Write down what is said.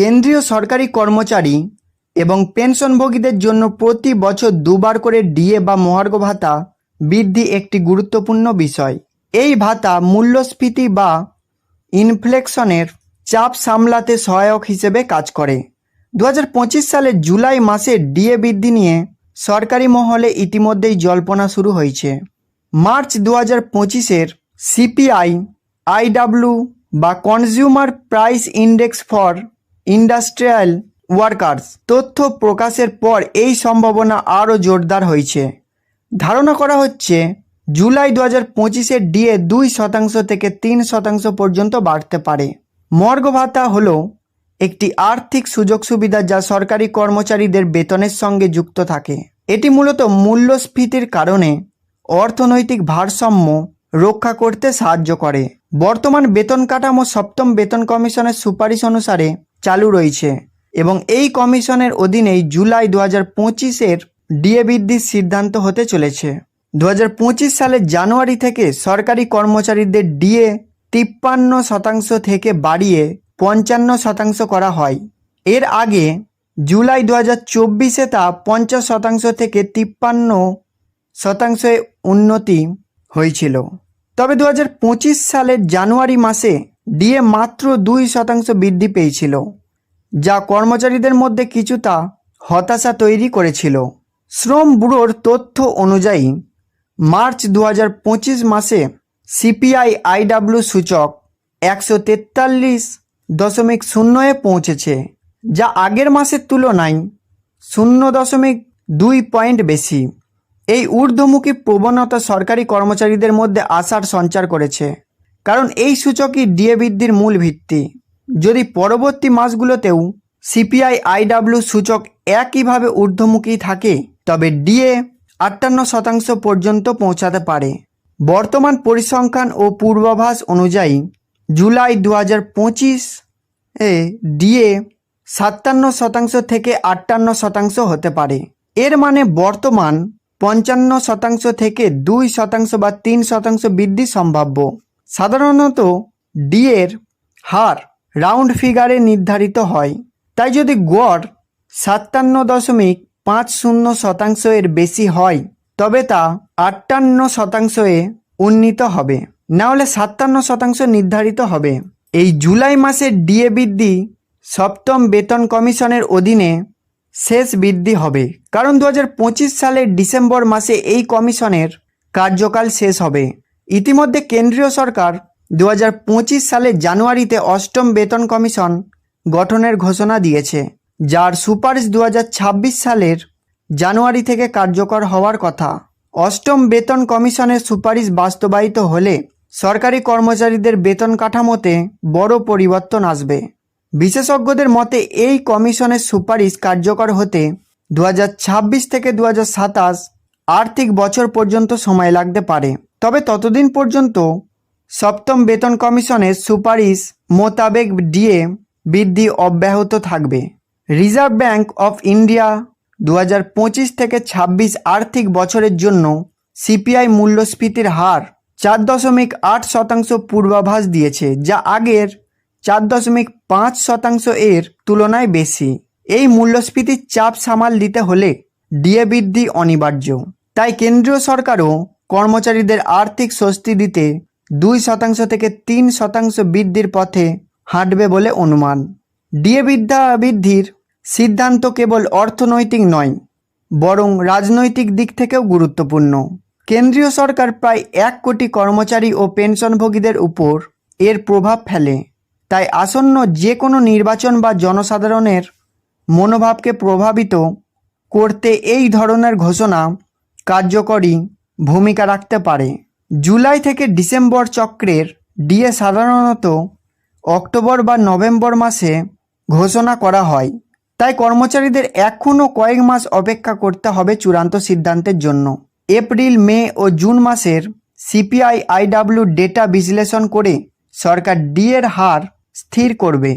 কেন্দ্রীয় সরকারি কর্মচারী এবং পেনশনভোগীদের জন্য প্রতি বছর দুবার করে ডিএ বা মহার্ঘ ভাতা বৃদ্ধি একটি গুরুত্বপূর্ণ বিষয়। এই ভাতা মূল্যস্ফীতি বা ইনফ্লেকশনের চাপ সামলাতে সহায়ক হিসেবে কাজ করে। দু সালের জুলাই মাসে ডিএ বৃদ্ধি নিয়ে সরকারি মহলে ইতিমধ্যেই জল্পনা শুরু হয়েছে। মার্চ দু হাজার পঁচিশের সিপিআই, আইডাব্লিউ বা consumer price index for industrial workers. তথ্য প্রকাশের পর এই সম্ভাবনা আরও জোরদার হয়েছে। ধারণা করা হচ্ছে, জুলাই দু হাজার পঁচিশের ডিএ দুই শতাংশ থেকে তিন শতাংশ পর্যন্ত বাড়তে পারে। মর্গ ভাতা হল একটি আর্থিক সুযোগ সুবিধা যা সরকারি কর্মচারীদের বেতনের সঙ্গে যুক্ত থাকে। এটি মূলত মূল্যস্ফীতির কারণে অর্থনৈতিক ভারসাম্য রক্ষা করতে সাহায্য করে। বর্তমান বেতন কাঠামো সপ্তম বেতন কমিশনের সুপারিশ অনুসারে চালু রয়েছে এবং এই কমিশনের অধীনেই জুলাই দু হাজার পঁচিশের ডিএ বৃদ্ধির সিদ্ধান্ত হতে চলেছে। দু হাজার পঁচিশ সালের জানুয়ারি থেকে সরকারি কর্মচারীদের ডিএ তিপ্পান্ন শতাংশ থেকে বাড়িয়ে পঞ্চান্ন শতাংশ করা হয়। এর আগে জুলাই দু হাজার চব্বিশে তা পঞ্চাশ শতাংশ থেকে তিপ্পান্ন শতাংশে উন্নতি হয়েছিল। তবে দু হাজার পঁচিশ সালের জানুয়ারি মাসে ডিএ মাত্র দুই শতাংশ বৃদ্ধি পেয়েছিল, যা কর্মচারীদের মধ্যে কিছুটা হতাশা তৈরি করেছিল। শ্রম ব্যুরোর তথ্য অনুযায়ী, মার্চ দু হাজার পঁচিশ মাসে সিপিআই আইডাব্লিউ সূচক একশো তেতাল্লিশ দশমিক শূন্যে পৌঁছেছে, যা আগের মাসের তুলনায় শূন্য দশমিক দুই পয়েন্ট বেশি। এই ঊর্ধ্বমুখী প্রবণতা সরকারি কর্মচারীদের মধ্যে আশার সঞ্চার করেছে। কারণ এই সূচকই ডিএ বৃদ্ধির মূল ভিত্তি। যদি পরবর্তী মাসগুলোতেও সিপিআই আইডাব্লিউ সূচক একইভাবে ঊর্ধ্বমুখী থাকে, তবে ডিএ আটান্ন শতাংশ পর্যন্ত পৌঁছাতে পারে। বর্তমান পরিসংখ্যান ও পূর্বাভাস অনুযায়ী জুলাই দু হাজার পঁচিশ এ ডিএ সাতান্ন শতাংশ থেকে আটান্ন শতাংশ হতে পারে। এর মানে বর্তমান পঞ্চান্ন শতাংশ থেকে দুই শতাংশ বা তিন শতাংশ বৃদ্ধি সম্ভাব্য। সাধারণত ডিএর হার রাউন্ড ফিগারে নির্ধারিত হয়। তাই যদি গড় সাতান্ন দশমিক পাঁচ শূন্য শতাংশ এর বেশি হয়, তবে তা আটান্ন শতাংশ এ উন্নীত হবে। না হলে সাতান্ন শতাংশ নির্ধারিত হবে। এই জুলাই মাসের ডিএ বৃদ্ধি সপ্তম বেতন কমিশনের অধীনে শেষ বৃদ্ধি হবে, কারণ দু হাজার পঁচিশ সালের ডিসেম্বর মাসে এই কমিশনের কার্যকাল শেষ হবে। ইতিমধ্যে কেন্দ্রীয় সরকার দু হাজার পঁচিশ সালের জানুয়ারিতে অষ্টম বেতন কমিশন গঠনের ঘোষণা দিয়েছে, যার সুপারিশ দু হাজার ছাব্বিশ সালের জানুয়ারি থেকে কার্যকর হওয়ার কথা। অষ্টম বেতন কমিশনের সুপারিশ বাস্তবায়িত হলে সরকারি কর্মচারীদের বেতন কাঠামোতে বড় পরিবর্তন আসবে। বিশেষজ্ঞদের মতে, এই কমিশনের সুপারিশ কার্যকর হতে দু হাজার ছাব্বিশ থেকে দু হাজার সাতাশ আর্থিক বছর পর্যন্ত সময় লাগতে পারে। তবে ততদিন পর্যন্ত সপ্তম বেতন কমিশনের সুপারিশ মোতাবেক ডিএ বৃদ্ধি অব্যাহত থাকবে। রিজার্ভ ব্যাংক অফ ইন্ডিয়া দু হাজার পঁচিশ থেকে ২৬ আর্থিক বছরের জন্য সিপিআই মূল্যস্ফীতির হার চার দশমিক আট শতাংশ পূর্বাভাস দিয়েছে, যা আগের চার দশমিক পাঁচ শতাংশ এর তুলনায় বেশি। এই মূল্যস্ফীতির চাপ সামাল দিতে হলে ডিএ বৃদ্ধি অনিবার্য। তাই কেন্দ্রীয় সরকারও কর্মচারীদের আর্থিক স্বস্তি দিতে দুই শতাংশ থেকে তিন শতাংশ বৃদ্ধির পথে হাঁটবে বলে অনুমান। ডিএ বিদ্যা বৃদ্ধির সিদ্ধান্ত কেবল অর্থনৈতিক নয়, বরং রাজনৈতিক দিক থেকেও গুরুত্বপূর্ণ। কেন্দ্রীয় সরকার প্রায় এক কোটি কর্মচারী ও পেনশনভোগীদের উপর এর প্রভাব ফেলে। তাই আসন্ন যে কোনো নির্বাচন বা জনসাধারণের মনোভাবকে প্রভাবিত করতে এই ধরনের ঘোষণা কার্যকরী ভূমিকা রাখতে পারে। জুলাই থেকে ডিসেম্বর চক্রের ডিএ সাধারণত অক্টোবর বা নভেম্বর মাসে ঘোষণা করা হয়। তাই কর্মচারীদের এখনও কয়েক মাস অপেক্ষা করতে হবে চূড়ান্ত সিদ্ধান্তের জন্য। এপ্রিল, মে ও জুন মাসের সিপিআই আইডাব্লিউ ডেটা বিশ্লেষণ করে সরকার ডিএর হার স্থির করবে।